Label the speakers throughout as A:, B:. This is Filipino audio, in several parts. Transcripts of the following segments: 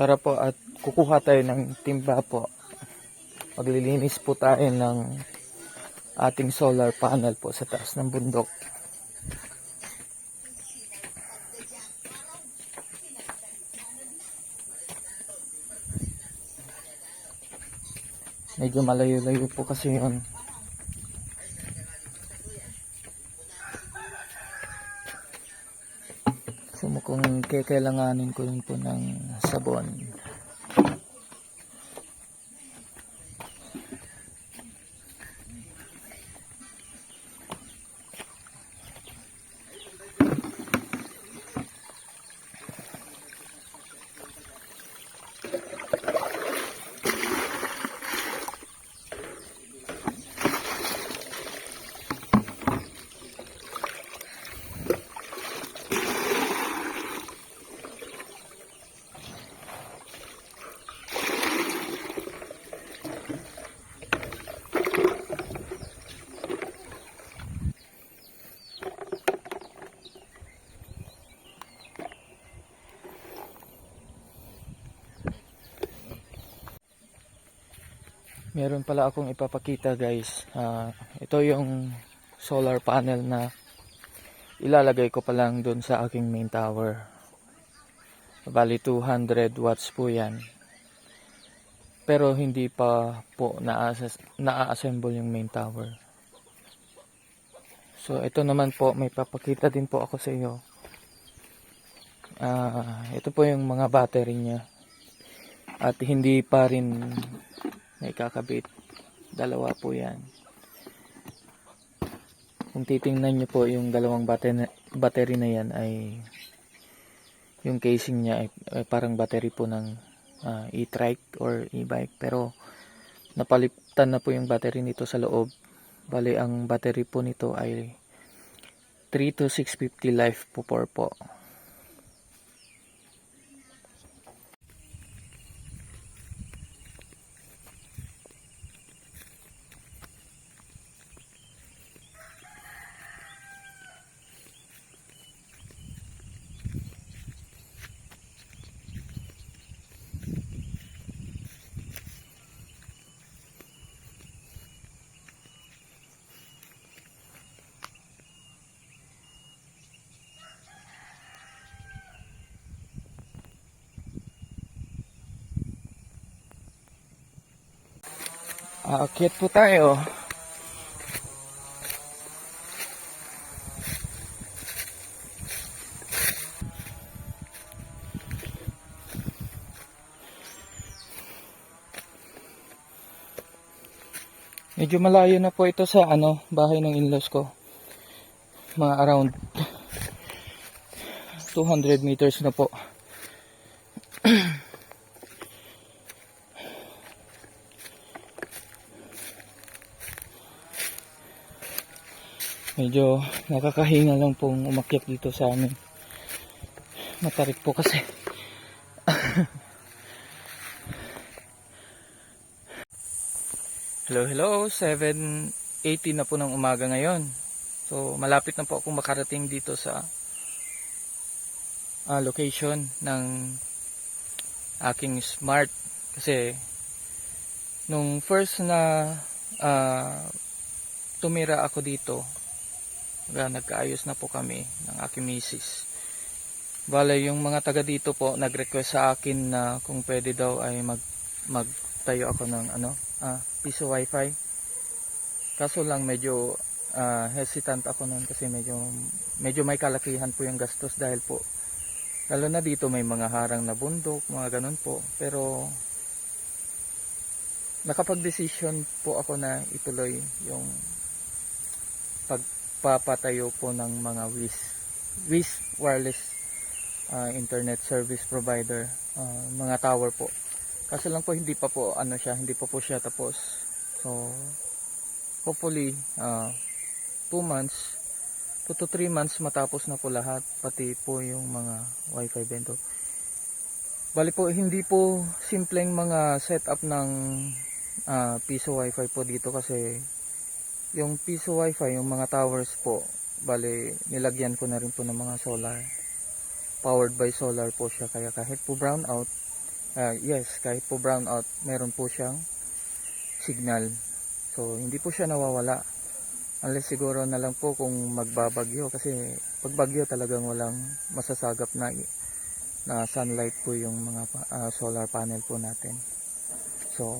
A: Tara po at kukuha tayo ng timba po. Maglilinis po tayo ng ating solar panel po sa taas ng bundok. Medyo malayo-layo po kasi yun. Mukhang kailanganin ko yun po ng sabon. Meron pala akong ipapakita guys. Ah, ito yung solar panel na ilalagay ko pa lang doon sa aking main tower. Bali 200 watts po yan. Pero hindi pa po na-assemble yung main tower. So ito naman po, may papakita din po ako sa iyo. Ah, ito po yung mga battery niya. At hindi pa rin may kakabit. Dalawa po yan. Kung titingnan nyo po yung dalawang battery, battery na yan ay yung casing niya ay, ay parang battery po ng ah, e-trike or e-bike. Pero napalitan na po yung battery nito sa loob. Bali ang battery po nito ay 3 to 650 life po po. Aakyat po tayo. Medyo malayo na po ito sa ano, bahay ng in-laws ko. Mga around 200 meters na po. Medyo nakakahinga lang pong umakyat dito sa amin. Matarik po kasi. hello, hello. 7.80 na po ng umaga ngayon. So, malapit na po akong makarating dito sa ah, location ng aking smart. Kasi, nung first na ah, tumira ako dito, nagkaayos na po kami ng aking misis. Bale, yung mga taga dito po nag-request sa akin na kung pwede daw ay mag magtayo ako ng ano, ah, piso wifi. Kaso lang medyo ah, hesitant ako noon kasi medyo medyo may kalakihan po yung gastos dahil po lalo na dito may mga harang na bundok, mga ganun po. Pero nakapag-decision po ako na ituloy yung pagpapatayo po ng mga WIS WIS wireless ah, internet service provider ah, mga tower po. Kaso lang po hindi pa po ano siya hindi pa po siya tapos. So hopefully 2 months 2 to 3 months matapos na po lahat pati po yung mga wifi bento. Bali po hindi po simpleng mga setup ng ah, piso wifi po dito kasi yung piso wifi, yung mga towers po, bali nilagyan ko na rin po ng mga solar. Powered by solar po siya, kaya kahit po brown out, Ah, yes, kahit po brown out, meron po siyang signal. So, hindi po siya nawawala. Unless siguro na lang po kung magbabagyo kasi pag bagyo talagang walang masasagap na na sunlight po yung mga ah, solar panel po natin. So,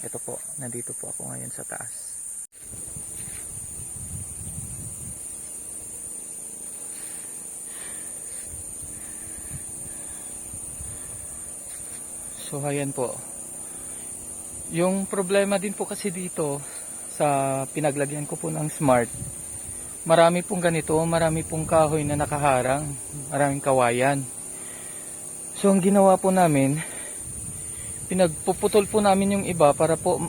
A: ito po, nandito po ako ngayon sa taas. So, ayan po. Yung problema din po kasi dito sa pinaglagyan ko po ng smart, marami pong ganito, marami pong kahoy na nakaharang, maraming kawayan. So, ang ginawa po namin, pinagpuputol po namin yung iba para po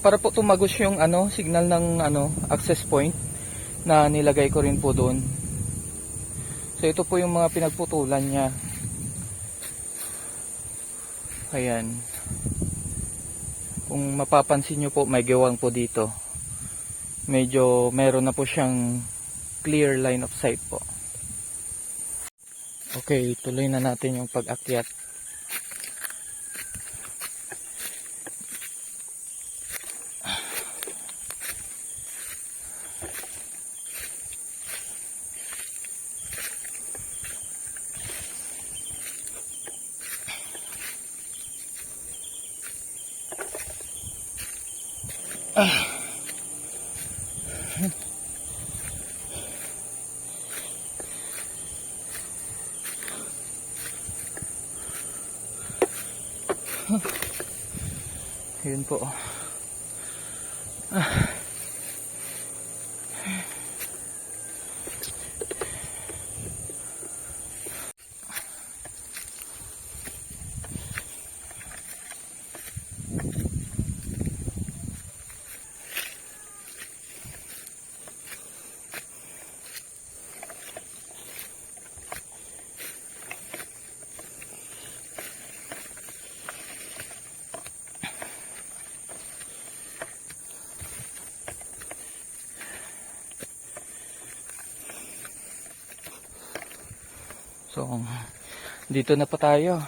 A: para po tumagos yung ano, signal ng ano, access point na nilagay ko rin po doon. So, ito po yung mga pinagputulan niya. Ayan. Kung mapapansin nyo po, may gewang po dito. Medyo meron na po siyang clear line of sight po. Okay, tuloy na natin yung pag-akyat. Yun po. So, dito na pa tayo.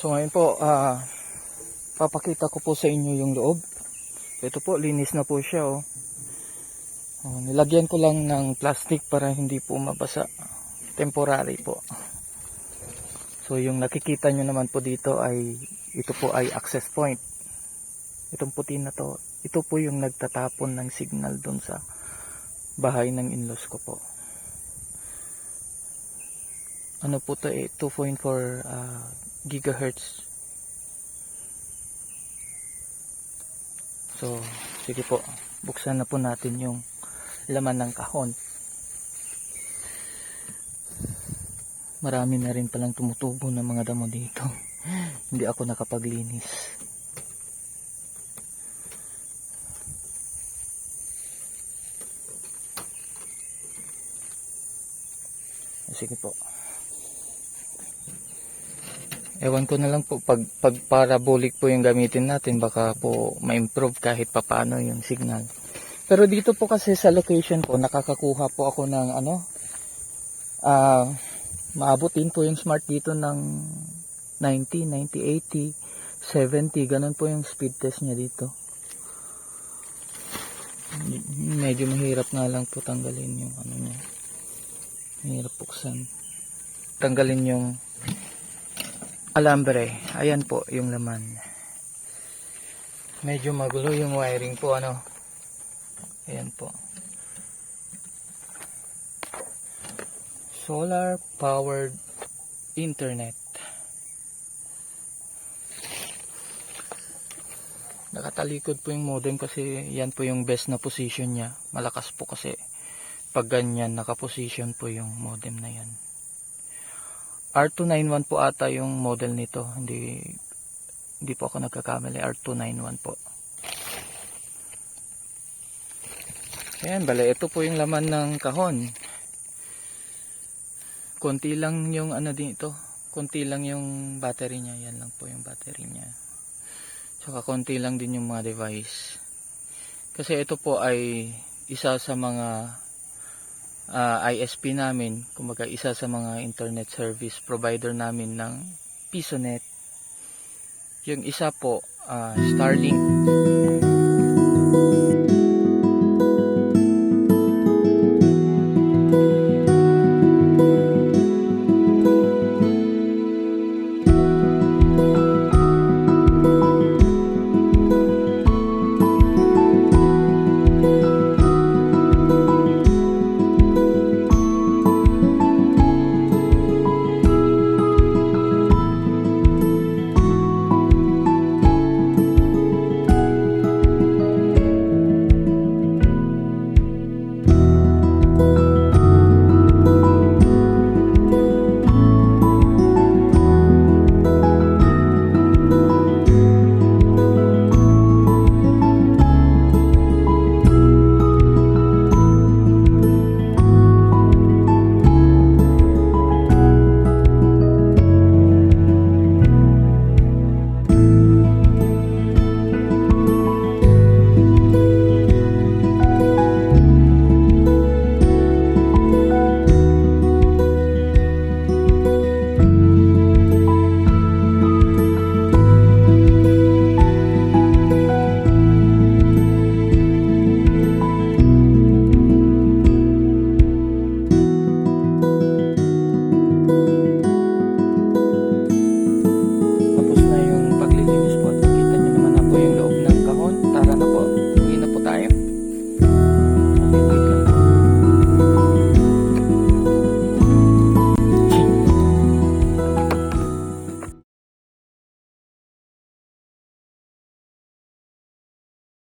A: So ngayon po, ah papakita ko po sa inyo yung loob. Ito po, linis na po siya oh. Oh, nilagyan ko lang ng plastic para hindi po mabasa. Temporary po. So yung nakikita nyo naman po dito ay, ito po ay access point. Itong puti na to, ito po yung nagtatapon ng signal doon sa bahay ng in-laws ko po. Ano po to eh, 2.4 ah, gigahertz. So, sige po, buksan na po natin yung laman ng kahon. Marami na rin palang tumutubo ng mga damo dito. Hindi ako nakapaglinis. Sige po. Ewan ko na lang po, pag, pag parabolic po yung gamitin natin, baka po ma-improve kahit papano yung signal. Pero dito po kasi sa location po, nakakakuha po ako ng ano, ah, maabutin po yung smart dito ng 90, 90, 80, 70, ganun po yung speed test niya dito. Medyo mahirap nga lang po tanggalin yung ano niya. Mahirap buksan. Tanggalin yung alambre. Ayan po yung laman. Medyo magulo yung wiring po ano. Ayan po. Solar powered internet. Nakatalikod po yung modem kasi yan po yung best na position niya. Malakas po kasi pag ganyan nakaposition po yung modem na yan. R291 po ata yung model nito. Hindi hindi po ako nagkakamali. R291 po. Ayan, bale, ito po yung laman ng kahon. Konti lang yung ano dito. Konti lang yung battery niya. Yan lang po yung battery niya. Tsaka konti lang din yung mga device. Kasi ito po ay isa sa mga ah, ISP namin. Kumbaga isa sa mga internet service provider namin ng PisoNet. Yung isa po, ah, Starlink.